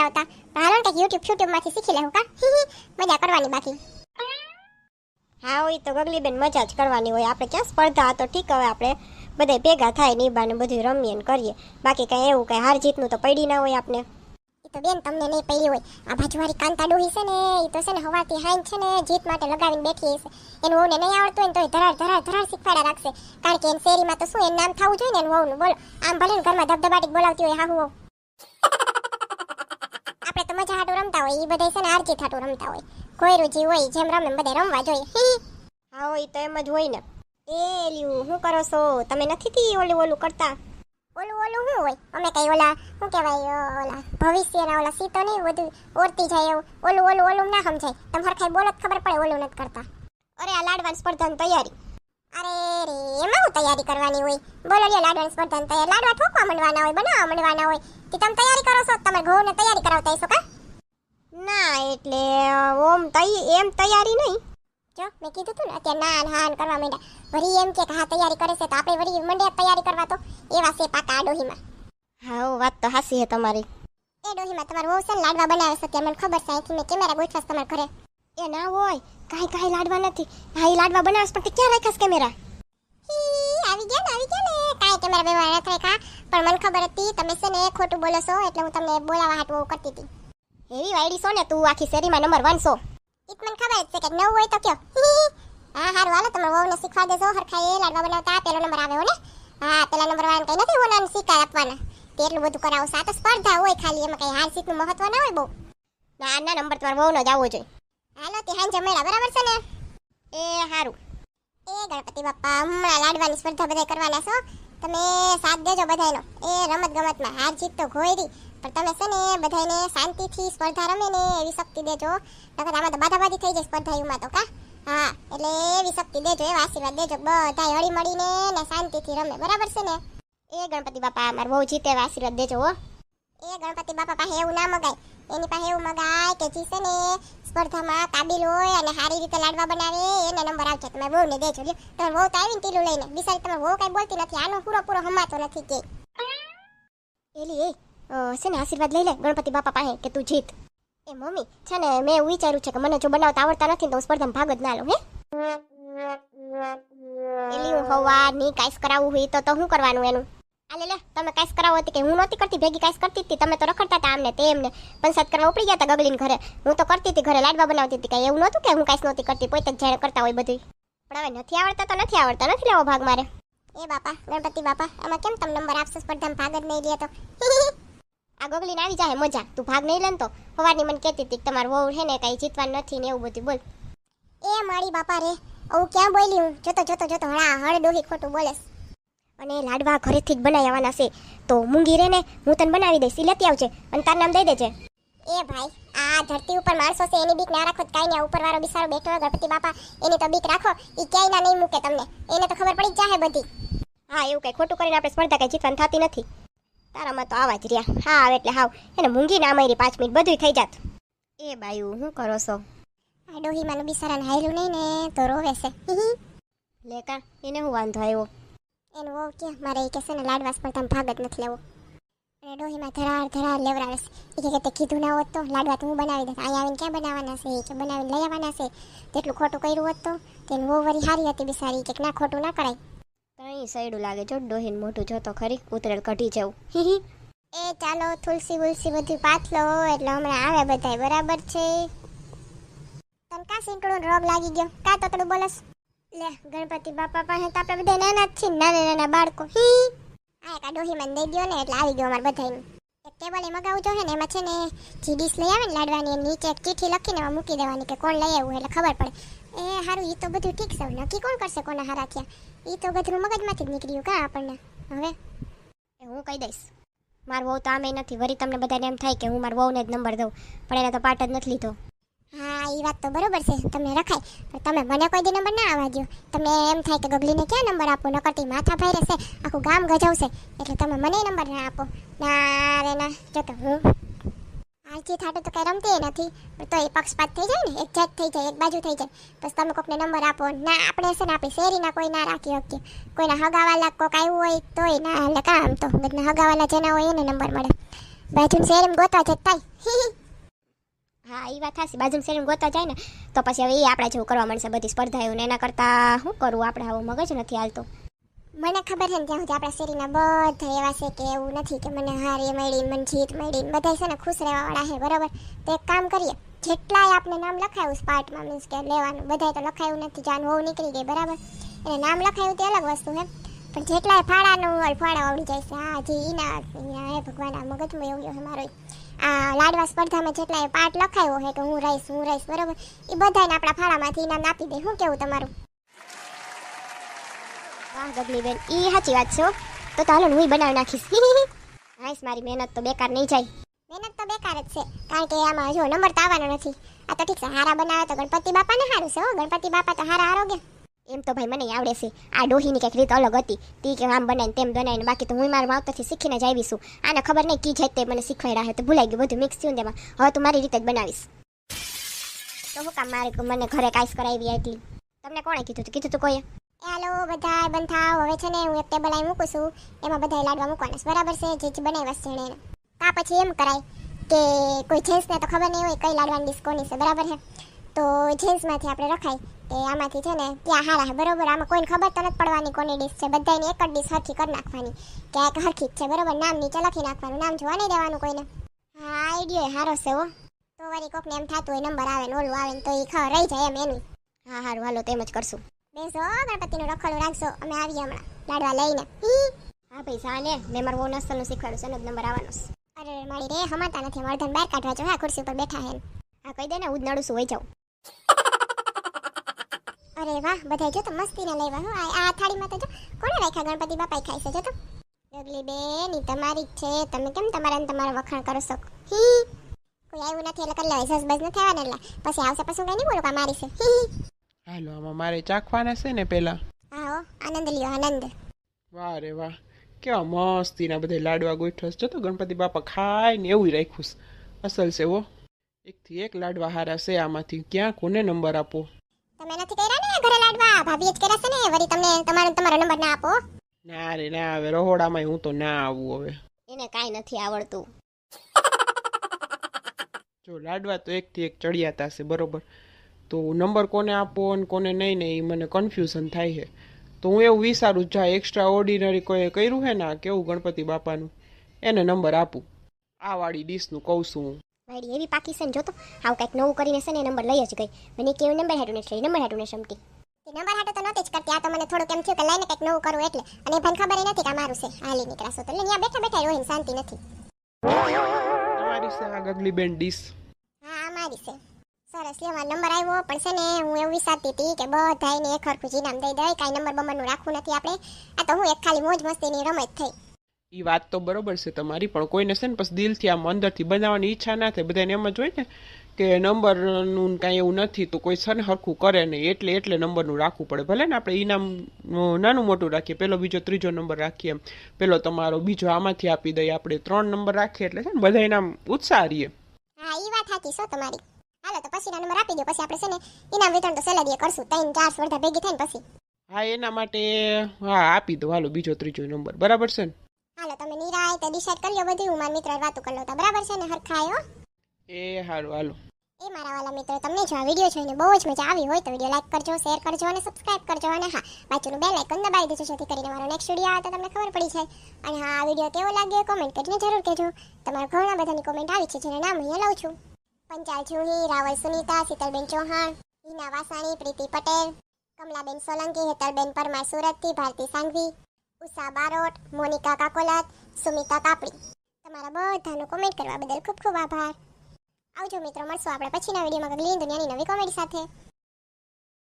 બનાવતા હાલો ને કંઈક યુટ્યુબ યુટ્યુબમાંથી શીખી લેવું કા? મજા કરવાની બાકી. હા હોય તો ગગલી બેન મજા જ કરવાની હોય. આપણે ક્યાં સ્પર્ધા તો ઠીક હવે આપણે બધે ભેગા થાય નિબાને બધું રમીએ ને કરીએ. બાકી કઈ એવું કઈ હાર જીતનું તો પડી ના હોય આપણે તો બેન તમને નહીં પડી હોય. આ બાજુવાળી કાંતા ડોહી છે ને એ તો છે ને હવાથી હાઈન છે ને જીત માટે લગાવીને બેઠી હશે. એનું વહુને નહીં આવડતું હોય ને તોય ધરાર ધરાર ધરાર શીખવાડા રાખશે. કારણ કે એની શેરીમાં તો શું એનું નામ થવું જોઈએ ને એનું વહુનું બોલો. આમ ભલે ને ઘરમાં ધબધબાટી બોલાવતી હોય હાહુ હોય એ બધા છે ને આરજી જીત રમતા હોય. કોયરું જે હોય જેમ રમે બધા રમવા જોઈએ. હા હોય તો એમ જ હોય ને. એ લ્યુ શું કરો છો? તમે નથી તી ઓલું ઓલું કરતા? ઓલું ઓલું શું હોય? અમે કઈ ઓલા શું કહેવાય ઓલા ભવિષ્યના ઓલા સીતો નહીં બધું ઓરતી જાય એવું. ઓલું ઓલું ઓલું ના સમજાય. તમે હરખાઈ બોલો ખબર પડે ઓલું નથી કરતા. અરે આ લાડવાની સ્પર્ધાની તૈયારી. અરે રે એમાં હું તૈયારી કરવાની હોય? બોલો લ્યો લાડવાની સ્પર્ધાની તૈયારી. લાડવા ઠોકવા મંડવાના હોય બનાવવા મંડવાના હોય. કે તમે તૈયારી કરો છો? તમે ઘઉંને તૈયારી કરાવતા હશો કા? ના એટલે ઓમ તૈ એમ તૈયારી નહીં. જો મેં કીધું તું ને અત્યારે ના હાન કરવા માંડ્યા. વળી એમ કે હા તૈયારી કરે છે તો આપણે વળી મંડ્યા તૈયારી કરવા તો એવા છે પાકા ડોહીમાં. હા વાત તો હાસી હે તમારી. એ ડોહીમાં તમારું વહુ છે ને લાડવા બનાવે છે ત્યાં મને ખબર છે અહીંથી મેં કેમેરા ગોઠવાસ તમારા ઘરે. એ ના હોય કાંઈ કાંઈ લાડવા નથી. હા એ લાડવા બનાવશ પણ તે ક્યાં રાખાશ કેમેરા? આવી ગયા ને આવી ગયા ને. કાંઈ કેમેરા બેવા નથી રાખ્યા પણ મને ખબર હતી તમે છે ને ખોટું બોલો છો એટલે હું તમને બોલાવા હાટું એવું કરતી હતી. એવી વાયડી છો ને, તું આખી શેરીમાં નંબર વન છો. ઈ મને ખબર જ છે કે નવું હોય તો કયો. હા, હારું, હાલો તમે વહુને શીખવા દેજો હરખા એ લાડવા બનાવતા પેલો નંબર આવે ને? હા પેલા નંબર વાળાને કઈ નથી ઓલાને શીખાય આપવાના. તે એટલું બધું કરાવો, સાત સ્પર્ધા હોય ખાલી, એમાં કઈ હાર જીતનું મહત્વ ના હોય બહુ. ના ના નંબર તમારે વહુનો જ આવવો જોઈએ. હાલો, તે હાંજે મેળા બરાબર છે ને? એ, હારું. એ ગણપતિ બાપ્પા હમણાં લાડવાની સ્પર્ધા બધા કરવાના છો. તમે સાથ દેજો બધાનો એ રમત ગમતમાં હાર જીત તો ઘોયરી. પણ તમે છે ને બધાને શાંતિથી સ્પર્ધા રમે ને એવી શક્તિ દેજો. નકર આમાં તો બાધાબાધી થઈ જાય સ્પર્ધા એમાં તો, કા? હા, એટલે એવી શક્તિ દેજો, એવા આશીર્વાદ દેજો. બધા હળી મળીને ને શાંતિથી રમે. બરાબર છે ને? એ ગણપતિ બાપા અમારે બહુ જીતે આશીર્વાદ દેજો, હો. એ ગણપતિ બાપા પાસે એવું ના મગાય. એની પાસે એવું મગાય કે જીસે ને સ્પર્ધામાં કાબિલ હોય અને સારી રીતે લાડવા બનાવે, એને નંબર આવશે તમે બહુ ને દેજો. લ્યો. તમે બહુ તો આવીને તીલું લઈને. બિચારી તમે બહુ કઈ બોલતી નથી. આનો પૂરો પૂરો હમાતો નથી કે. એલી, એ છે ને, આશીર્વાદ લઈ લે. ગણપતિ બાપા પાસે કે તું જીત. એ મમ્મી, છે ને, મેં એવું વિચાર્યું છે કે મને જો બનાવતા આવડતા નથી તો સ્પર્ધામાં ભાગ જ ના લઉં, હે? એલી હું હવારની કાઈસ કરાવવું હોય તો તો શું કરવાનું એનું? આ લે, તમે કાઈસ કરાવો હતી કે હું નહોતી કરતી? ભેગી કાઈસ કરતી હતી? તમે તો રખડતા હતા આમને તેમને પંચાયત કરવા ઉપડી ગયા હતા ગગલીને ઘરે. હું તો કરતી હતી, ઘરે લાડવા બનાવતી હતી. કાંઈ એવું નહોતું કે હું કાઈસ નહોતી કરતી? પોતે જ કરતા હોય બધું પણ હવે નથી આવડતા તો નથી આવડતા. નથી લેવો ભાગ મારે. એ બાપા, ગણપતિ બાપા, આમાં કેમ તમે નંબર આપશો? સ્પર્ધામાં ભાગ જ નહીં લે તો. આ ગગલીને આવી જાય મજા. તું ભાગ નહીં લેન તો. સવારની મને કહેતી હતી કે તમારું વહુ છે ને કાંઈ જીતવાનું નથી ને એવું બધું. બોલ. એ મારી બાપા રે હું ક્યાં બોલી હું? જોતો જોતો જોતો. હળા હળ ડોહી ખોટું બોલેસ અને લાડવા ઘરેથી જ બનાવી આવવાના છે. તો મૂંગી રે ને હું તને બનાવી દઈશ. લેતી આવજે અને તાર નામ દઈ દેજે. એ ભાઈ આ ધરતી ઉપર માણસો છે એની બીક ના રાખો કાંઈ નહીં ઉપરવાળો બિસારો બેઠો ગણપતિ બાપા એની તો બીક રાખો. એ ક્યાંય ના નહીં મૂકે તમને. એને તો ખબર પડી જ જાહે બધી. હા એવું કઈ ખોટું કરીને આપણે સ્પર્ધા કઈ જીતવાની થતી નથી. તારામાં તો આવા જ રહ્યા. હા આવે એટલે હાવ. એને મૂંગી ના મારી પાંચ મિનિટ બધું થઈ જાત. એ બાયું શું કરો છો? આ ડોહી માનું બિસારાને હાયલું નહીં ને તો રોવે છે. લેકા એને હું વાંધો આવ્યો? એનું વહુ કે મારે એ કહેશે ને લાડવાસ પણ તમે ભાગ જ નથી લેવો. અને ડોહીમાં ધરાર ધરાર લેવડાવે છે. એ કે તે કીધું ના હોત તો લાડવા તો હું બનાવી દઉં અહીંયા આવીને ક્યાં બનાવવાના છે? એ કે બનાવીને લઈ આવવાના છે. તેટલું ખોટું કર્યું હોત તો તેનું વો વરી હારી હતી બિસારી. કે ના ખોટું ના કરાય. કઈ સૈડું લાગે જો ડોહીન મોઢું જોતો ખરી, ઉતરેલ કઢી જવું. એ ચાલો, તુલસી બુલસી બધું પાથલો એટલે હમણાં આવે બધાય, બરાબર છે? તને કા સિંકડું રોગ લાગી ગયો? કા તતડું બોલસ? લે, ગણપતિ બાપા પાસે તો આપણે બધા નાના જ છીએ, નાના નાના બાળકો. હી આ એક ડોહી મને દઈ ગયો ને, એટલે આવી ગયો અમારે બધાયનું એક ટેબલ એ મગાવું જોઈએ ને, એમાં છે ને, જે ડીશ લઈ આવે ને લાડવાની નીચે એક ચીઠી લખીને એમાં મૂકી દેવાની કે કોણ લઈ આવ્યું એટલે ખબર પડે. એ હારું એ તો બધું ઠીક છે. નક્કી કોણ કરશે કોના હારા થયા? એ તો બધું મગજમાંથી જ નીકળ્યું કા આપણને? હવે? હું કહી દઈશ. માર વહુ તો આમે નથી. વરી તમને બધાને એમ થાય કે હું મારું વહુને જ નંબર દઉં. પણ એને તો પાટ જ નથી લીધો. હા એ વાત તો બરોબર છે. તમને રખાય. પણ તમે મને કોઈ દી નંબર ના આવવા દો તમને એમ થાય કે ગગલીને ક્યાં નંબર આપો? નકરતી માથા ભાઈ આખું ગામ ગજાવશે. એટલે તમે મને નંબર ના આપો. ના, રે, ના. જો તો હું હાલથી થાટો તો કઈ રમતી નથી. પણ તો એ પક્ષપાત થઈ જાય ને, એક જાત થઈ જાય, એક બાજુ થઈ જાય. પછી તમે કોકને નંબર આપો. ના, આપણે છે ને આપણી શેરીના કોઈ ના રાખી શકીએ. કોઈના હગાવાલા કોક આવ્યું હોય તોય ના, એટલે કામ તો. બધા હગાવાલા જેના હોય એને નંબર મળે. બાજુ શેરીમાં ગોતવા જ થાય હા એ વાત થશે બાજુ શેરીમાં ગોતા જાય ને, તો પછી હવે એ આપણા જેવું કરવા મળશે બધી સ્પર્ધાઓ ને એના કરતાં શું કરવું? આપણે આવું મગજ નથી હાલતો. મને ખબર છે ને ત્યાં સુધી આપણા શેરીના બધા એવા છે કે એવું નથી કે મને હારી મળી, મને જીત મળી બધા છે ને ખુશ રહેવા વાળા છે, બરાબર? તો એક કામ કરીએ, જેટલાય આપણે નામ લખાયું સ્પાર્ટમાં મીન્સ કે લેવાનું, બધાય તો લખાયું નથી, જાન હોવું નીકળી ગઈ, બરાબર? એને નામ લખાયું તે અલગ વસ્તુ છે, પણ જેટલાય ફાળાનું હોય, ફાળા આવડી જાય છે જી ઈના ઈના હે ભગવાન આ મગજમાં એવું છે મારો આ લાડવા સ્પર્ધામાં જેટલાય પાર્ટ લખાયો છે કે હું રહીશ હું રહીશ, બરાબર? એ બધાને આપણા ફાળામાંથી ઇનામ આપી દે, શું કેવું તમારું? વાહ ગગલી બેન એ સાચી વાત છે તો તો હાલો ને હું બનાવી નાખીશ. હાઈસ મારી મહેનત તો બેકાર નહીં જાય. મહેનત તો બેકાર જ છે કારણ કે આમાં જો નંબર તો આવવાનો નથી. આ તો ઠીક છે હારા બનાવે તો ગણપતિ બાપાને સારું છે હો. ગણપતિ બાપા તો હારા આરોગ્ય. એમ તો ભાઈ મને આવડે છે. આ ડોહીની કંઈક રીત અલગ હતી. તી કે આમ બનાવીને તેમ બનાવીને બાકી તો હું મારા માવતરથી શીખીને જ આવી છું. આને ખબર નહીં કી જાય તે મને શીખવાડ્યા છે તો ભૂલાઈ ગયું બધું મિક્સ થયું ને તેમાં. હવે તું મારી રીતે જ બનાવીશ. તો હું કામ મારે મને ઘરે કાંઈ કરાવી એટલી તમને કોણે કીધું હતું કીધું તું કોઈએ? એ હાલો બધા બંધ થાવ હવે છે ને હું એક ટેબલ આવી મૂકું છું. એમાં બધા લાડવા મૂકવાના બરાબર છે? જે જે બનાવ્યા છે એણે કા પછી એમ કરાય કે કોઈ જેન્ટ્સને તો ખબર નહીં હોય કઈ લાડવાની ડીશ કોની છે. બરાબર છે? તો જેન્ટ્સમાંથી આપણે રખાય કે આમાંથી છે ને ત્યાં હારા છે. બરોબર? આમાં કોઈને ખબર તો નથી પડવાની કોની ડીશ છે. બધાની એક જ ડીશ હરખી કરી નાખવાની. કે એક હરખી જ છે. બરોબર? નામ નીચે લખી નાખવાનું. નામ જોવા નહીં દેવાનું કોઈને. હા આઈડિયો હારો છે હો. તો વળી કોકને એમ થતું હોય નંબર આવે ને ઓલું આવે ને તો એ ખબર રહી જાય એમ એનું. હા, હારું. હાલો તેમ જ કરશું. બેસો ગણપતિનું રખડું રાખશો અમે આવીએ હમણાં. લાડવા લઈને. હી. ભાઈ સાને મેં મારું નસલનું શીખવાડું છે એનો નંબર આવવાનો છે. અરે મારી રે હમાતા નથી. મળધન બહાર કાઢવા જો હા ખુરશી ઉપર બેઠા હે. હા કહી દે ને હું જ નડું છું વહી જાઉં. અરે વાહ બધા જો તો મસ્તીને લેવા હો. આ થાળીમાં તો જો કોણે રાખ્યા? ગણપતિ બાપાએ ખાઈ છે જો તો. ડગલી બેન ઈ તમારી જ છે. તમે કેમ તમારા ને તમારા વખાણ કરો છો? હી. કોઈ આવ્યું નથી એટલે કરી લેવાય. સસબસ નથી આવવાના એટલે. પછી આવશે પછી હું કઈ નહીં બોલું કે મારી છે. હી. હાલો આમાં મારે ચાખવાના છે ને પેલા હા આનંદ લ્યો આનંદ વાહ રે વાહ કેવા મસ્તીના બધે લાડવા ગોઠવસ જો તો ગણપતિ બાપા ખાય ને એવું રાખ્યું અસલ છે વો એકથી એક લાડવા હારા છે આમાંથી ક્યાં કોને નંબર આપો તમે નથી કર્યા ને ઘરે લાડવા ભાભીએ જ કર્યા છે ને વળી તમને તમારો તમારો નંબર ના આપો ના રે ના હવે રહોડામાં હું તો ના આવું હવે એને કાંઈ નથી આવડતું જો લાડવા તો એકથી એક ચડિયાતા છે બરોબર તો નંબર કોને આપો અને કોને નહીં ને એ મને કન્ફ્યુઝન થાય છે. તો હું એવું વિચારું જા એક્સ્ટ્રા ઓર્ડિનરી કોઈ કર્યું હે ને કેવું ગણપતિ બાપાનું? એને નંબર આપું. આ વાળી ડીશનું કહું છું હું. વાળી એવી પાકી છે ને જોતો આવું કંઈક નવું કરીને છે ને નંબર લઈ જ ગઈ. મને કેવું નંબર હાટું ને એટલે નંબર હાટું ને સમટી નંબર હાટો તો નહોતી જ કરતી આ તો મને થોડું કેમ થયું કે લઈને કંઈક નવું કરું એટલે. અને એ ખબર નથી કે આ મારું છે. હાલી નીકળાશો તો. અહીંયા બેઠા બેઠા રોહિન શાંતિ નથી. તમારી છે આ ગગલી બેન ડીશ હા આ મારી છે. સરસ લેવા નંબર આવ્યો પણ છે ને હું એવું વિચારતી હતી કે બધાને એક હરખું જ ઇનામ દઈ દઈ કાંઈ નંબર બમ્બરનું રાખવું નથી આપણે. આ તો હું એક ખાલી મોજ મસ્તીની રમત થઈ. એ વાત તો બરોબર છે તમારી પણ કોઈને છે ને પછી દિલથી આમ અંદરથી બનાવવાની ઈચ્છા ના થાય. બધાને એમ જ હોય ને કે નંબરનું કાંઈ એવું નથી તો કોઈ છે ને હરખું કરે નહીં એટલે એટલે નંબરનું રાખવું પડે. ભલે ને આપણે ઇનામ નાનું મોટું રાખીએ પેલો બીજો ત્રીજો નંબર રાખીએ પેલો તમારો બીજો આમાંથી આપી દઈએ આપણે ત્રણ નંબર રાખીએ એટલે છે ને બધા ઇનામ ઉત્સાહ રહીએ. હા એ વાત સાચી છો તમારી. હાલો તો પછીના નંબર આપી દો પછી આપણે છે ને ઇનામ વિતરણ તો સેલેરીએ કરશું. ત્રણ ચાર સ્પર્ધા ભેગી થઈને પછી. હા એના માટે હા આપી દો. હાલો બીજો ત્રીજો નંબર બરાબર છે ને? હાલો તમે નિરાય તે ડિસાઈડ કરી લો બધું હું મારા મિત્ર વાતો કરી લઉં. તો બરાબર છે ને હરખાયો એ હારું હાલો. એ મારા વાલા મિત્રો તમને જો આ વીડિયો જોઈને બહુ જ મજા આવી હોય તો વીડિયો લાઈક કરજો શેર કરજો અને સબસ્ક્રાઇબ કરજો. અને હા બાજુનું બેલ આઇકન દબાવી દેજો જેથી કરીને મારો નેક્સ્ટ વીડિયો આવે તો તમને ખબર પડી જાય. અને હા આ વીડિયો કેવો લાગ્યો કોમેન્ટ કરીને જરૂર કહેજો. તમારા ઘણા બધાની કોમેન્ટ આવી છે જેના નામ અહીંયા લઉં છું. પંચાલ જુહી રાવલ સુનીતા, શીતલબેન ચૌહાણ, હિના વાસાણી, પ્રીતિ પટેલ, કમલાબેન સોલંકી, હેતલબેન પરમાર સુરતથી, ભારતી સાંઘવી, ઉષા બારોટ, મોનિકા કાકોલાત, સુમિતા કાપડી. તમારા બધાનો કોમેન્ટ કરવા બદલ ખૂબ ખૂબ આભાર. આવજો મિત્રો, મળશું આપણે પછીના વિડીયોમાં. ગગલી દુનિયાની નવી કોમેડી સાથે.